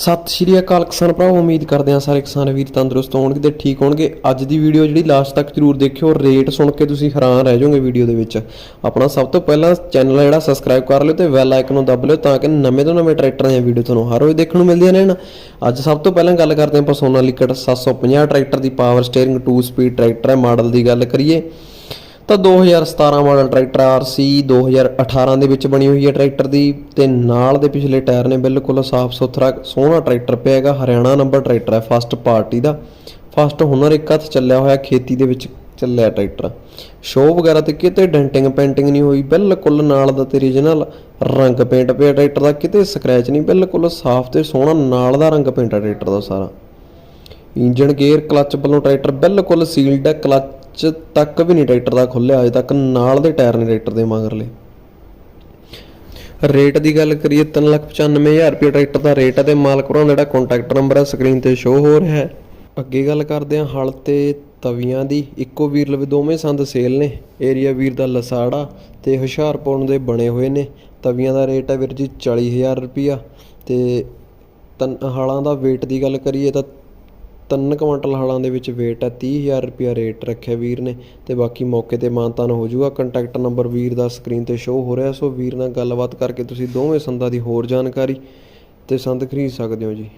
ਸਤਿ ਸ਼੍ਰੀ ਅਕਾਲ ਕਿਸਾਨ ਭਰਾਵੋ, ਉਮੀਦ ਕਰਦੇ ਹਾਂ ਸਾਰੇ ਕਿਸਾਨ ਵੀਰ ਤੰਦਰੁਸਤ ਹੋਣਗੇ ਤੇ ਠੀਕ ਹੋਣਗੇ। ਅੱਜ ਦੀ ਵੀਡੀਓ ਜਿਹੜੀ ਲਾਸਟ ਤੱਕ ਜਰੂਰ ਦੇਖਿਓ ਰੇਟ ਸੁਣ ਕੇ ਤੁਸੀਂ ਹੈਰਾਨ ਰਹਿ ਜਾਓਗੇ ਵੀਡੀਓ ਦੇ ਵਿੱਚ। ਆਪਣਾ ਸਭ ਤੋਂ ਪਹਿਲਾਂ ਚੈਨਲ ਜਿਹੜਾ ਸਬਸਕ੍ਰਾਈਬ ਕਰ ਲਿਓ ਤੇ ਬੈਲ ਆਈਕਨ ਨੂੰ ਦੱਬ ਲਿਓ ਤਾਂ ਕਿ ਨਵੇਂ ਤੋਂ ਨਵੇਂ ਟਰੈਕਟਰਾਂ ਦੀਆਂ ਵੀਡੀਓ ਤੁਹਾਨੂੰ ਹਰ ਰੋਜ਼ ਦੇਖਣ ਨੂੰ ਮਿਲਦੀਆਂ ਰਹਿਣ। ਅੱਜ ਸਭ ਤੋਂ ਪਹਿਲਾਂ ਗੱਲ ਕਰਦੇ ਹਾਂ ਆਪਾਂ ਸੋਨਾਲੀਕਾ 750 ਟਰੈਕਟਰ ਦੀ ਪਾਵਰ ਸਟੀਅਰਿੰਗ 2 ਸਪੀਡ ਟਰੈਕਟਰ ਹੈ ਮਾਡਲ ਦੀ ਗੱਲ ਕਰੀਏ। ਤਾਂ 2017 ਮਾਡਲ ਟਰੈਕਟਰ RC 2018 ਦੇ ਵਿੱਚ ਬਣੀ ਹੋਈ ਹੈ ਟਰੈਕਟਰ ਦੀ ਤੇ ਨਾਲ ਦੇ ਪਿਛਲੇ ਟਾਇਰ ਨੇ ਬਿਲਕੁਲ ਸਾਫ਼ ਸੁਥਰਾ, ਸੋਹਣਾ ਟਰੈਕਟਰ ਪਿਆ ਹੈਗਾ, ਹਰਿਆਣਾ ਨੰਬਰ ਟਰੈਕਟਰ ਹੈ ਫਸਟ ਪਾਰਟੀ ਦਾ। ਫਸਟ ਹੁਨਰ ਇੱਕ ਹੱਥ ਚੱਲਿਆ ਹੋਇਆ, ਖੇਤੀ ਦੇ ਵਿੱਚ ਚੱਲਿਆ ਟਰੈਕਟਰ। ਸ਼ੋਅ ਵਗੈਰਾ ਤੇ ਕਿਤੇ ਡੈਂਟਿੰਗ ਪੈਂਟਿੰਗ ਨਹੀਂ ਹੋਈ, ਬਿਲਕੁਲ ਨਾਲ ਦਾ ਤੇ ਰੀਜਨਲ ਰੰਗ ਪੇਂਟ ਪਿਆ ਟਰੈਕਟਰ ਦਾ, ਕਿਤੇ ਸਕ੍ਰੈਚ ਨਹੀਂ, ਬਿਲਕੁਲ ਸਾਫ਼ ਤੇ ਸੋਹਣਾ ਨਾਲ ਦਾ ਰੰਗ ਪੇਂਟ ਹੈ ਟਰੈਕਟਰ ਦਾ ਸਾਰਾ। ਇੰਜਨ ਗੇਅਰ ਕਲੱਚ ਵੱਲੋਂ ਟਰੈਕਟਰ ਬਿਲਕੁਲ ਸੀਲਡ ਹੈ ਕਲੱਚ ਤੱਕ ਵੀ ਨਹੀਂ ਟਰੈਕਟਰ ਦਾ ਖੁੱਲਿਆ, ਅਜੇ ਤੱਕ ਨਾਲ ਦੇ ਟਾਇਰ ਨੇ ਟਰੈਕਟਰ ਦੇ ਮਗਰਲੇ ਰੇਟ ਦੀ ਗੱਲ ਕਰੀਏ 395000 ਰੁਪਏ ਟਰੈਕਟਰ ਦਾ ਰੇਟ ਹੈ ਤੇ ਮਾਲਕ ਭਰਾ ਦਾ ਜਿਹੜਾ ਕੰਟੈਕਟ ਨੰਬਰ ਹੈ ਸਕਰੀਨ ਤੇ ਸ਼ੋ ਹੋ ਰਿਹਾ ਹੈ। ਅੱਗੇ ਗੱਲ ਕਰਦੇ ਹਾਂ ਹਲ ਤੇ ਤਵੀਆਂ ਦੀ। ਇੱਕੋ ਵੀਰ ਲਵੇ, ਦੋਵੇਂ ਸੰਦ ਸੇਲ ਨੇ। ਏਰੀਆ ਵੀਰ ਦਾ ਲਸਾੜਾ ਤੇ ਹੁਸ਼ਿਆਰਪੁਰ ਦੇ ਬਣੇ ਹੋਏ ਨੇ। ਤਵੀਆਂ ਦਾ ਰੇਟ ਹੈ ਵੀਰ ਜੀ 40000 ਰੁਪਿਆ ਤੇ ਤਨ, ਹਲਾਂ ਦਾ weight ਦੀ ਗੱਲ ਕਰੀਏ ਤਾਂ ਤਿੰਨ ਕੁਇੰਟਲ ਹਲਾਂ ਦੇ ਵਿੱਚ weight ਹੈ 30000 ਰੁਪਿਆ ਰੇਟ ਰੱਖਿਆ ਵੀਰ ਨੇ ਤੇ ਬਾਕੀ ਮੌਕੇ ਤੇ ਮਾਨਤਾਨ ਹੋ ਜਾਊਗਾ। ਕੰਟੈਕਟ ਨੰਬਰ ਵੀਰ ਦਾ ਸਕਰੀਨ ਤੇ ਸ਼ੋ ਹੋ ਰਿਹਾ, ਸੋ ਵੀਰ ਨਾਲ ਗੱਲਬਾਤ ਕਰਕੇ ਤੁਸੀਂ ਦੋਵੇਂ ਸੰਦਾਂ ਦੀ ਹੋਰ ਜਾਣਕਾਰੀ ਤੇ ਸੰਦ ਖਰੀਦ ਸਕਦੇ ਹੋ ਜੀ।